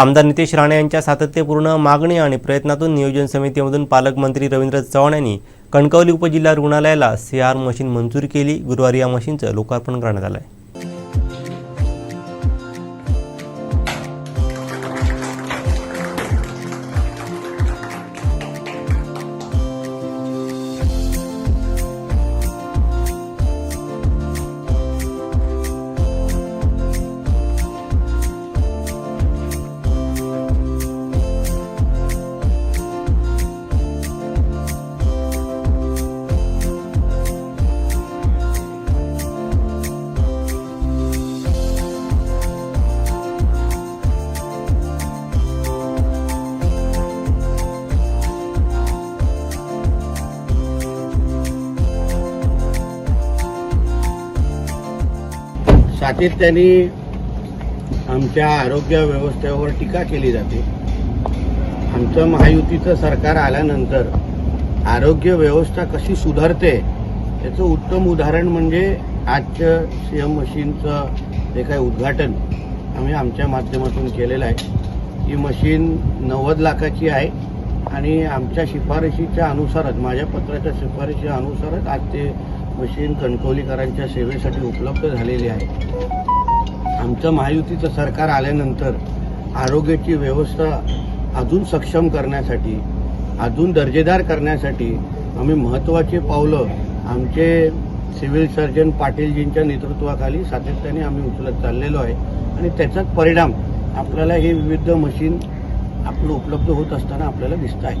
आमदार नितेश राणे यांच्या सातत्यपूर्ण मागणी आणि प्रयत्नातून नियोजन समितीमधून पालकमंत्री रवींद्र चव्हाण यांनी कणकवली उपजिल्हा रुग्णालयाला सी आर मशीन मंजूर केली. गुरुवारी या मशीनचं लोकार्पण करण्यात आलं आहे सातत्याने आमच्या आरोग्य व्यवस्थेवर टीका केली जाते. आमचं महायुतीचं सरकार आल्यानंतर आरोग्य व्यवस्था कशी सुधारते याचं उत्तम उदाहरण म्हणजे आजचं सी एम मशीनचं जे काही उद्घाटन आम्ही आमच्या माध्यमातून केलेलं आहे. ही मशीन नव्वद लाखाची आहे आणि आमच्या शिफारशीच्या अनुसारच माझ्या पत्राच्या शिफारशीच्या अनुसारच आज ते मशीन कणकवलीकरांच्या सेवेसाठी उपलब्ध झालेली आहे. आमचं महायुतीचं सरकार आल्यानंतर आरोग्याची व्यवस्था अजून सक्षम करण्यासाठी अजून दर्जेदार करण्यासाठी आम्ही महत्त्वाची पावलं आमचे सिव्हिल सर्जन पाटीलजींच्या नेतृत्वाखाली सातत्याने आम्ही उचलत चाललेलो आहे. आणि त्याचाच परिणाम आपल्याला हे विविध मशीन आपलं उपलब्ध होत असताना आपल्याला दिसत आहे.